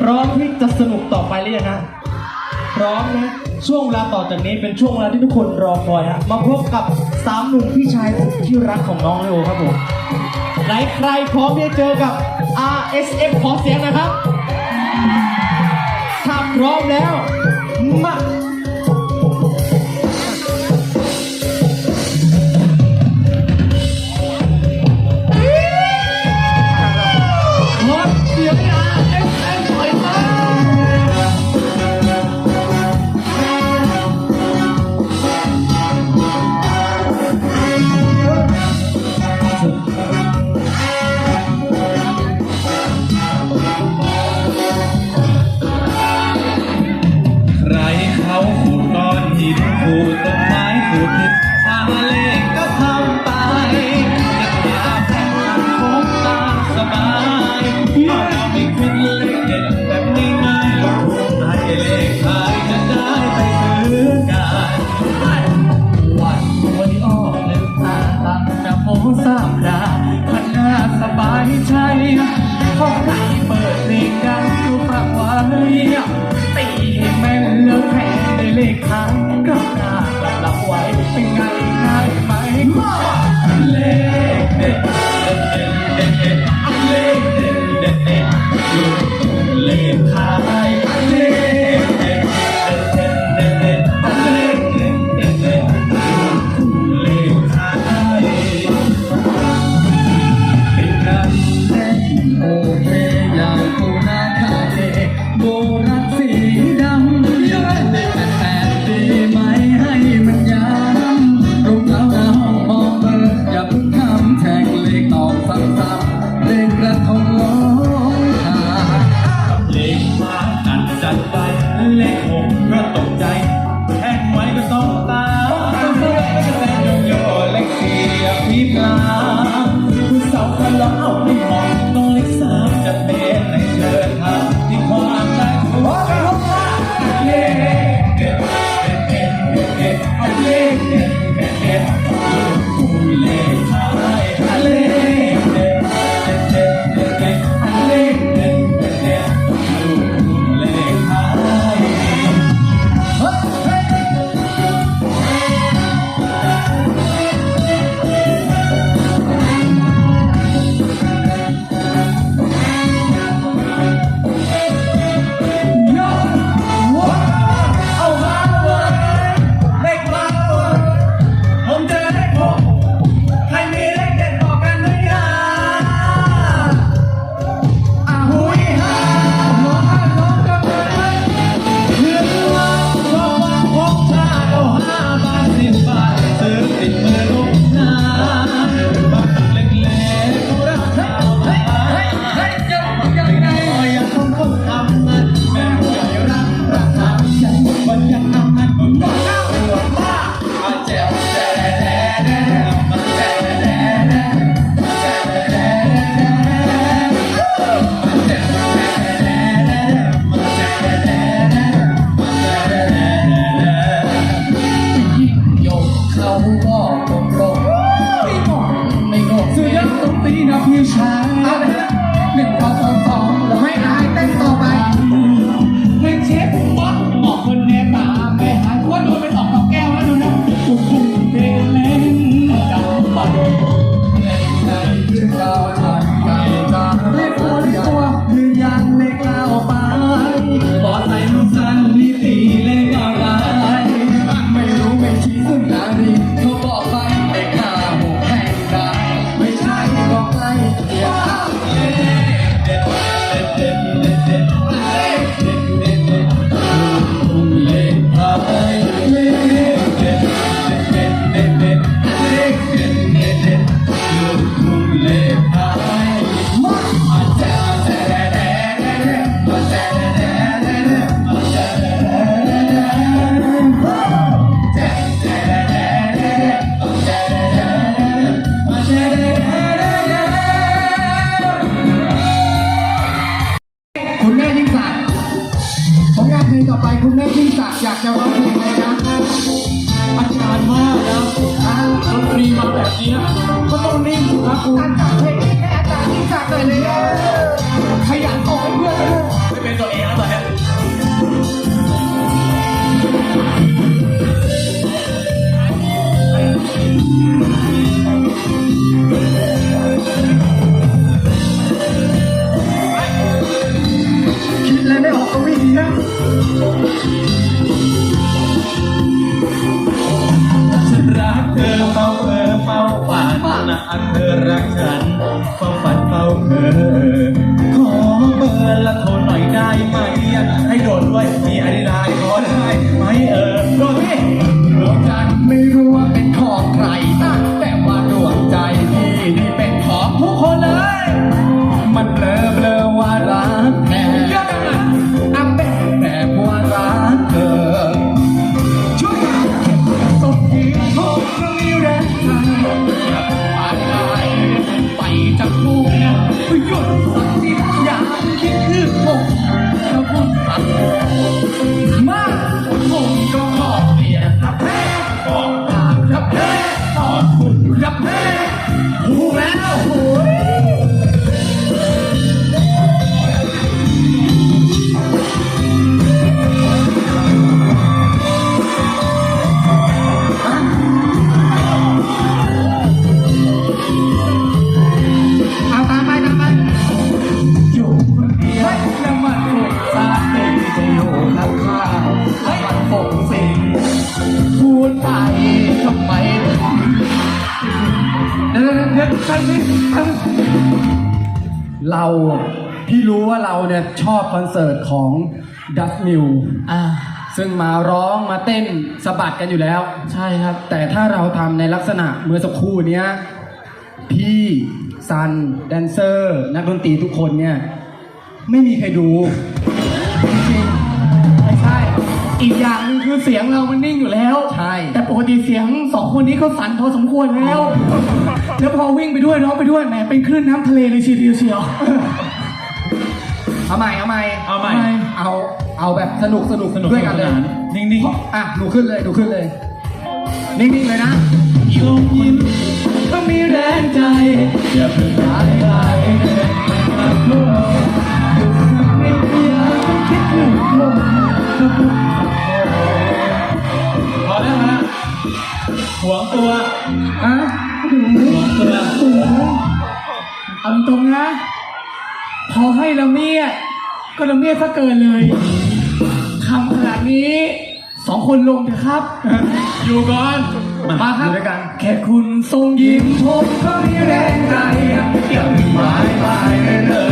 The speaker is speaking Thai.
พร้อมที่จะสนุกต่อไปหรือยังฮะพร้อมนะช่วงเวลาต่อจากนี้เป็นช่วงเวลาที่ทุกคนรอคอยฮะมาพบกับสามหนุ่มพี่ชายที่รักของน้องเลโอครับผมไหนใครพร้อมที่จะเจอกับ RSF ขอเสียงนะครับถ้าพร้อมแล้ว ที่ฉัน Hey! นี้ก็ต้องนิ่งครับคุณอาจารย์ใจารย์จเลย ขอเบอร์ละโทรหน่อ ผ เดี๋ยวใครนี่ใครเราพี่รู้ว่าเราเนี่ยชอบคอนเสิร์ตของดัตมิวอ่า ซึ่งมาร้องมาเต้นสะบัดกันอยู่แล้ว ใช่ครับ แต่ถ้าเราทำในลักษณะเมื่อสักครู่เนี้ยพี่ซันแดนเซอร์ นักดนตรีทุกคนเนี่ย ไม่มีใครดูจริงๆไม่ใช่ อีกอย่างหนึงคือเสียงเรามันนิ่งอยู่แล้ว ใช่ แต่ปกติเสียงสองคนนี้เขาสั่นพอสมควรแล้ว แล้วพอวิ่งไปด้วยร้องไปด้วยแหมเป็นคลื่นน้ำทะเลเลยทีเดียวเชียว เอาใหม่เอาใหม่เอาใหม่ เอาเอาแบบสนุกสนุกสนุกด้วยกันเลยสนานนิ่งๆอะดูขึ้นเลยดูขึ้นเลย นิ่งๆเลยนะลมยิ้มก็มีแรงใจอย่าเพิ่งหายไปเลยมาโลกอยู่สักนิดอยากคิดถึงลมก็ หวงตัวอะหวงตัวเอาตรงๆนะ พอให้ละเมียดก็ละเมียดซะเกินเลยคำขนาดนี้สองคนลงเถอะครับ อยู่ก่อน มาครับอยู่ด้วยกัน แค่คุณทรงยิ้มผมก็มีแรงใจอย่าเพิ่งหายไปเดิน